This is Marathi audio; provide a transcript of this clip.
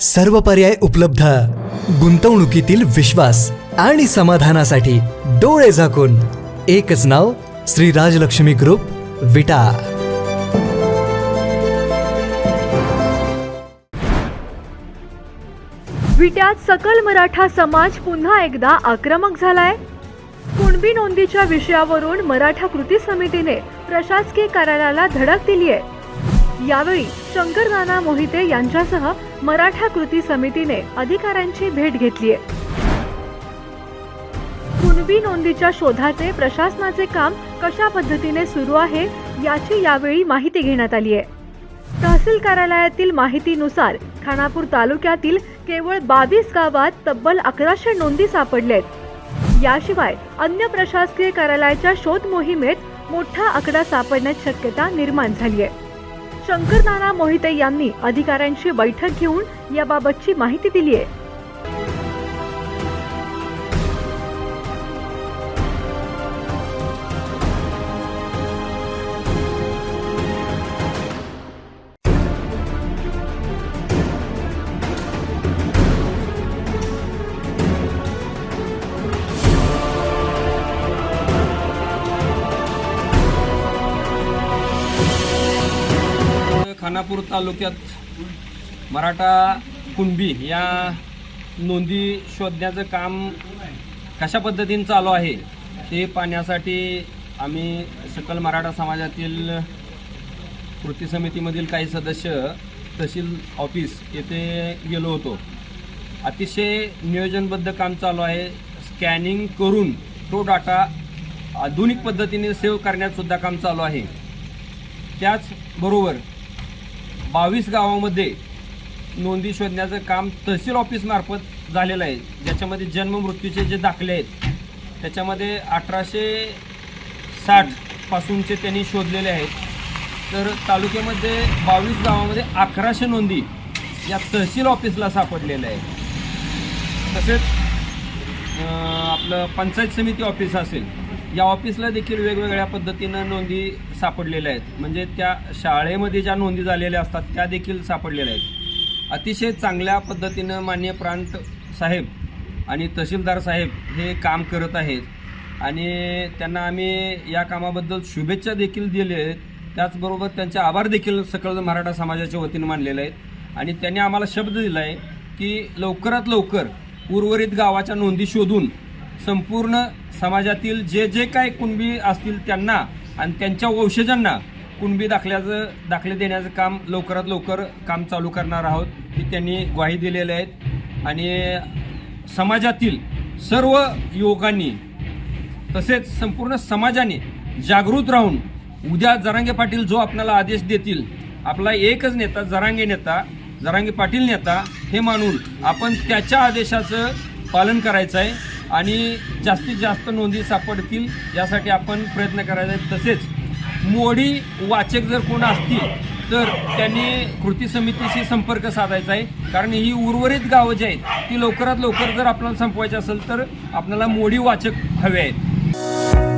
सर्व पर्याय उपलब्ध. गुंतवणुकीतील विश्वास आणि समाधानासाठी डोळे झाकून. एकच नाव श्री राजलक्ष्मी ग्रुप विटा. विट्यात सकल मराठा समाज पुन्हा एकदा आक्रमक झालाय? कुणबी नोंदीच्या विषयावरून मराठा कृती समितीने प्रशासकीय कार्यालयाला धडक दिली आहे यावेळी शंकर नाना मोहिते यांच्यासह मराठा कृती समितीने अधिकाऱ्यांची भेट घेतली आहे कुणबी नोंदीच्या शोधाचे प्रशासनाचे काम कशा पद्धतीने सुरू आहे याची यावेळी माहिती घेण्यात आली आहे तहसील कार्यालयातील माहितीनुसार खानापूर तालुक्यातील केवळ बावीस गावात तब्बल अकराशे नोंदी सापडल्यात याशिवाय अन्य प्रशासकीय कार्यालयाच्या शोध मोहिमेत मोठा आकडा सापडण्याची शक्यता निर्माण झाली आहे शंकर नाना मोहिते यांनी अधिकाऱ्यांशी बैठक घेऊन याबाबतची माहिती दिली आहे खानापूर तालुक्यात मराठा कुणबी या नोंदी शोधण्याचं काम कशा पद्धतीने चालू आहे ते पाहण्यासाठी आम्ही सकल मराठा समाजातील कृती समितीमधील काही सदस्य तहसील ऑफिस येथे गेलो होतो. अतिशय नियोजनबद्ध काम चालू आहे. स्कॅनिंग करून तो डाटा आधुनिक पद्धतीने सेव्ह करण्यात सुद्धा काम चालू आहे. त्याचबरोबर बावीस गावामध्ये नोंदी शोधण्याचं काम तहसील ऑफिसमार्फत झालेलं आहे. ज्याच्यामध्ये जन्म मृत्यूचे जे दाखले आहेत त्याच्यामध्ये अठराशे साठपासूनचे त्यांनी शोधलेले आहेत. तर तालुक्यामध्ये बावीस गावामध्ये अकराशे नोंदी या तहसील ऑफिसला सापडलेल्या आहेत. तसेच आपलं पंचायत समिती ऑफिस असेल या ऑफिसला देखील वेगवेगळ्या पद्धतीनं नोंदी सापडलेल्या आहेत. म्हणजे त्या शाळेमध्ये ज्या नोंदी झालेल्या असतात त्या देखील सापडलेल्या आहेत. अतिशय चांगल्या पद्धतीनं मान्य प्रांत साहेब आणि तहसीलदार साहेब हे काम करत आहेत. आणि त्यांना आम्ही या कामाबद्दल शुभेच्छा देखील दिल्या आहेत. त्याचबरोबर त्यांचे आभार देखील सकल मराठा समाजाच्या वतीनं मानलेले आहेत. आणि त्यांनी आम्हाला शब्द दिला आहे की लवकरात लवकर उर्वरित गावाच्या नोंदी शोधून संपूर्ण समाजातील जे जे काय कुणबी असतील त्यांना आणि त्यांच्या वंशजांना कुणबी दाखल्याचं दाखले देण्याचं काम लवकरात लवकर काम चालू करणार आहोत ही त्यांनी ग्वाही दिलेले आहेत. आणि समाजातील सर्व युवकांनी तसेच संपूर्ण समाजाने जागृत राहून उद्या जरांगे पाटील जो आपल्याला आदेश देतील आपला एकच नेता जरांगे नेता जरांगे पाटील नेता हे मानून आपण त्याच्या आदेशाचं पालन करायचं आहे. आणि जास्तीत जास्त नोंदी सापडतील यासाठी आपण प्रयत्न करायचा तसेच मोडी वाचक जर कोण असतील तर त्यांनी कृती समितीशी संपर्क साधायचा आहे. कारण ही उर्वरित गावं जी आहेत ती लवकरात लवकर जर आपल्याला संपवायची असेल तर आपल्याला मोडी वाचक हवे आहेत.